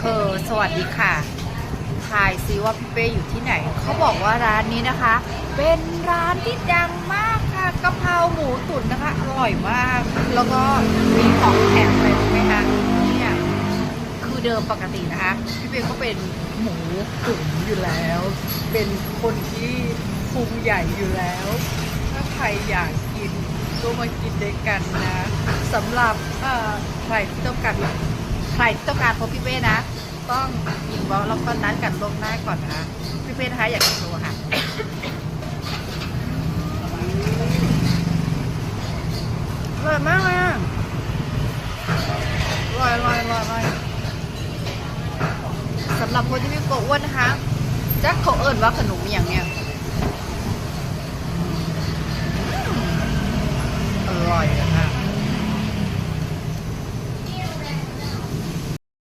เธอสวัสดีค่ะทายซิว่าพี่เป้อยู่ที่ไหน เขาบอกว่าร้านนี้นะคะ เป็นร้านที่ดังมากค่ะกะเพราหมูตุ๋นนะคะ อร่อยมาก แล้วก็มีของแถมอะไรรู้ไหมคะเนี่ยคือเดิมปกตินะคะ พี่เป้ก็เป็นหมูตุ๋นอยู่แล้ว เป็นคนที่พุงใหญ่อยู่แล้ว ถ้าใครอยากกินก็มากินด้วยกันนะสำหรับใครที่ต้องการใครที่ต้องการพบพี่เป้นะ ต้องอินบ็อกซ์แล้วก็นัดกันล่วงหน้าก่อนนะพี่เป้นะคะอยากโชว์ค่ะอร่อยมากเลยอะอร่อยอร่อยอร่อยอร่อยสำหรับคนที่มีกลัวอ้วนนะคะจักเขาเอิญว่าขนมอย่างเนี้ย